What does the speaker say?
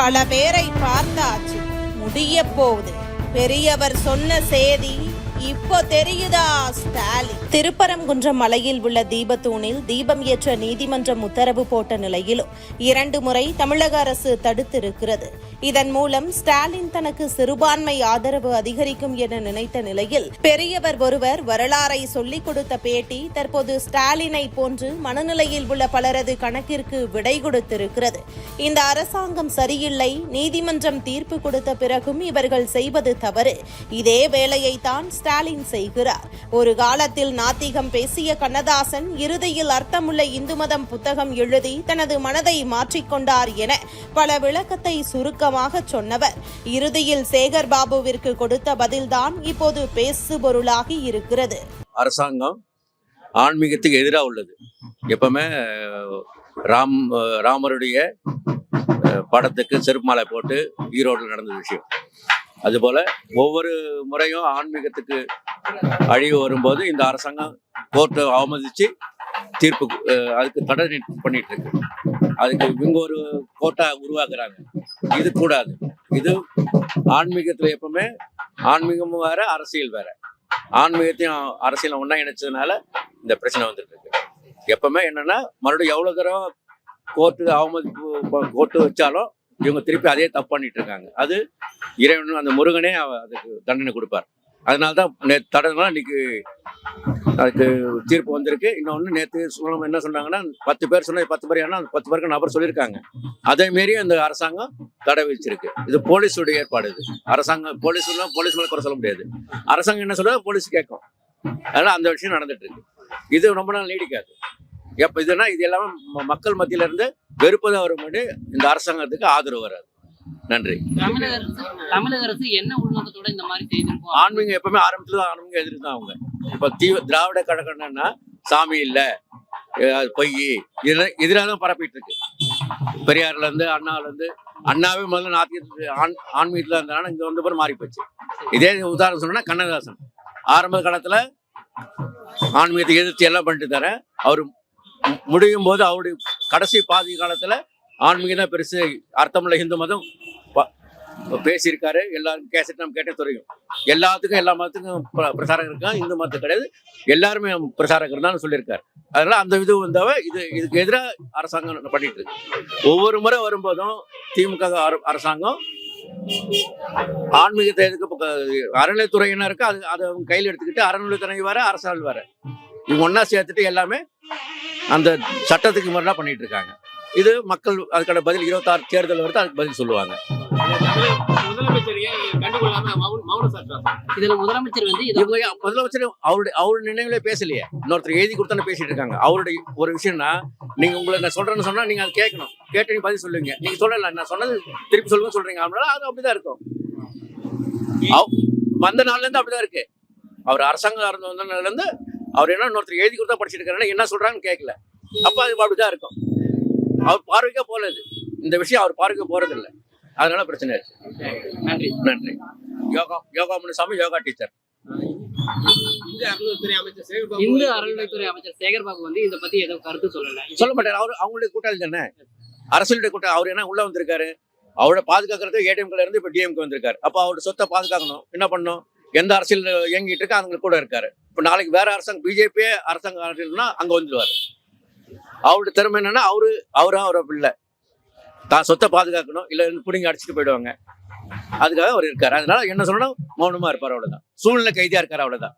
பல பேரை பார்த்தாச்சு. முடிய போகுது. பெரியவர் சொன்ன செய்தி இப்போ தெரியுதா ஸ்டாலின்? திருப்பரங்குன்றம் மலையில் உள்ள தீபத்தூணில் தீபம் ஏற்ற நீதிமன்றம் உத்தரவு போட்ட நிலையிலும் இரண்டு முறை தமிழக அரசு தடுத்திருக்கிறது. இதன் மூலம் ஸ்டாலின் தனக்கு சிறுபான்மை ஆதரவு அதிகரிக்கும் என நினைத்த நிலையில் பெரியவர் ஒருவர் வரலாறை சொல்லிக் கொடுத்த பேட்டி தற்போது ஸ்டாலினை போன்று மனநிலையில் உள்ள பலரது கணக்கிற்கு விடை கொடுத்திருக்கிறது. இந்த அரசாங்கம் சரியில்லை நீதிமன்றம் தீர்ப்பு கொடுத்த பிறகும் இவர்கள் செய்வது தவறு. இதே வேலையைத்தான் ஸ்டாலின் செய்கிறார். ஒரு காலத்தில் நாத்திகம் பேசிய கண்ணதாசன் இறுதியில் அர்த்தமுள்ள இந்து மதம் புத்தகம் எழுதி தனது மனதை மாற்றிக்கொண்டார் என பல விளக்கத்தை சுருக்கமாக சொன்னவர். இறுதியில் சேகர் பாபுவிற்கு கொடுத்த பதில்தான் இப்போது பேசுபொருளாகி இருக்கிறது. அரசாங்கம் ஆன்மீகத்துக்கு எதிராக உள்ளது. எப்பவுமே ராம் ராமருடைய படத்துக்கு செருப்பு மாலை போட்டு ஈரோடு நடந்த விஷயம். அதுபோல ஒவ்வொரு முறையும் ஆன்மீகத்துக்கு அழிவு வரும்போது இந்த அரசாங்கம் கோர்ட்டை அவமதிச்சு தீர்ப்பு அதுக்கு தடை பண்ணிட்டு இருக்கு அதுக்கு இவங்க ஒரு கோட்டா உருவாக்குறாங்க. இது கூடாது. இது ஆன்மீகத்துல எப்பவுமே ஆன்மீகமும் வேற அரசியல் வேற. ஆன்மீகத்தையும் அரசியலும் ஒன்றா இணைச்சதுனால இந்த பிரச்சனை வந்துட்டு இருக்கு எப்பவுமே என்னன்னா மறுபடியும் எவ்வளவு தூரம் கோர்ட்டு அவமதிப்பு கோர்ட்டு வச்சாலும் இவங்க திருப்பி அதே தப்பு பண்ணிட்டு இருக்காங்க. அது இறைவன் அந்த முருகனே அவ- அதுக்கு தண்டனை கொடுப்பார். அதனால தான் நேற்று தடவை இன்னைக்கு அதுக்கு தீர்ப்பு வந்திருக்கு. இன்னொன்று நேற்று சொல்ல என்ன சொன்னாங்கன்னா பத்து பேர் சொன்ன பத்து பேர் ஏன்னா அந்த பத்து பேருக்கு நபர் சொல்லியிருக்காங்க. அதே மாரி அந்த அரசாங்கம் தடை விதிச்சிருக்கு. இது போலீஸுடைய ஏற்பாடு இது. அரசாங்கம் போலீஸ் போலீஸ் மேலே குறை சொல்ல முடியாது. அரசாங்கம் என்ன சொல்றது போலீஸ் கேட்கும். அதனால் அந்த விஷயம் நடந்துட்டு இருக்கு. இது ரொம்ப நாள் நீடிக்காது. எப்ப இதுனா இது எல்லாமே மக்கள் மத்தியில இருந்து வெறுப்பு தான் வரும் இந்த அரசாங்கத்துக்கு ஆதரவு வராது. நன்றி. தமிழக அரசு தமிழக அரசு என்ன உள்நோக்கத்தோட இந்த மாதிரி செய்திருக்கோம்? ஆன்மீகம் எப்பவுமே ஆரம்பத்துல தான் ஆன்மீகம் எதிர்த்து தான் அவங்க. இப்ப தீவ திராவிட கழகம்னா சாமி இல்ல பொய் இதெல்லாம் எதிராக தான் பரப்பிட்டு இருக்கு. பெரியார்ல இருந்து அண்ணால இருந்து அண்ணாவே முதல்ல நாத்தியத்து ஆண் ஆன்மீகத்துல இருந்தாலும் இங்க வந்த பிறகு மாறி போச்சு. இதே உதாரணம் சொன்னா கண்ணதாசன். ஆரம்ப காலத்துல ஆன்மீகத்தை எதிர்த்து எல்லாம் பண்ணிட்டு தர அவர் முடியும் போது அவருடைய கடைசி பாதி காலத்தில் ஆன்மீகம் தான் பெருசு அர்த்தமுள்ள இந்து மதம் ப- பேசியிருக்காரு. எல்லாரும் கேசட் நம்ம கேட்டே தெரியும். எல்லாத்துக்கும் எல்லா மதத்துக்கும் பிர- பிரசாரம் இருக்கா? இந்து மதத்துக்கு கிடையாது. எல்லாருமே பிரசாரகர் தான் சொல்லியிருக்காரு. அதனால அந்த இது வந்தவ இது இதுக்கு எதிராக அரசாங்கம் பண்ணிட்டு இருக்கு. ஒவ்வொரு முறை வரும்போதும் திமுக அர- அரசாங்கம் ஆன்மீகத்தை எதுக்கு பக்க- அறநிலைத்துறையினருக்கு அது அதை அவங்க கையில் எடுத்துக்கிட்டு அறநிலைத்துறை வேற அரசால் வர. இவங்க ஒன்னா சேர்த்துட்டு எல்லாமே அந்த சட்டத்துக்கு முறையா பண்ணிட்டு இருக்காங்க. இது மக்கள் அதுக்கான பதில் இருபத்தாறு தேர்தல் வருது அதுக்கு பதில் சொல்லுவாங்க. இதுல முதலமைச்சர் வந்து இவங்க முதலமைச்சர் அவருடைய அவருடைய நினைவுல பேசலையே. இன்னொருத்தர் எழுதி கொடுத்தானே பேசிட்டு இருக்காங்க. அவருடைய ஒரு விஷயம்னா நீங்க உங்களை நான் சொல்றேன்னு சொன்னா நீங்க அதை கேட்கணும். கேட்டு நீங்க பதில் சொல்லுவீங்க நீங்க சொல்லல நான் சொன்னது திருப்பி சொல்லுங்க சொல்றீங்க. அதனால அது அப்படிதான் இருக்கும். வந்த நாள்ல இருந்து அப்படிதான் இருக்கு. அவர் அரசாங்கம் இருந்து வந்த நாள்ல இருந்து அவர் என்ன இன்னொருத்தர் எழுதி கொடுத்தா படிச்சிட்டு இருக்காருன்னா என்ன சொல்றாங்கன்னு கேட்கல அப்ப அது அப்படிதான் இருக்கும். அவர் பார்வைக்கே போறது இந்த விஷயம் அவர் பார்வைக்கு போறது இல்ல அதனால பிரச்சனை இருக்கு நன்றி. நன்றி. யோகா யோகா முனுசாமி யோகா டீச்சர். இந்திய அறநிலையத்துறை அமைச்சர் சேகர்பாபு இந்து அறநிலைத்துறை அமைச்சர் சேகர் பாபு வந்து இதை பத்தி எதுவும் கருத்து சொல்லல. சொல்ல மாட்டாரு. அவர் அவங்களுடைய கூட்டாளி தானே? அரசியலுடைய கூட்டம் அவர் என்ன உள்ள வந்திருக்காரு? அவரை பாதுகாக்கிறது ஏடிஎம்ல இருந்து இப்ப டிஎம்க்கு வந்திருக்காரு. அப்ப அவரோட சொத்தை பாதுகாக்கணும். என்ன பண்ணணும்? எந்த அரசியல் இயங்கிட்டு இருக்கோ அவங்க கூட இருக்காரு. இப்போ நாளைக்கு வேற அரசாங்கம் பிஜேபியே அரசாங்கம் ஆட்சினா அங்கே வந்துடுவார் அவருடைய திறமை என்னன்னா அவரு அவரும் அவரை பிள்ளை. தான் சொத்தை பாதுகாக்கணும் இல்லை பிடிங்க அடிச்சுட்டு போயிடுவாங்க. அதுக்காக அவர் இருக்கார். அதனால என்ன சொல்லணும்? மௌனமாக இருப்பார் அவ்வளோதான் சூழ்நிலை கைதியாக இருக்கார் அவ்வளோதான்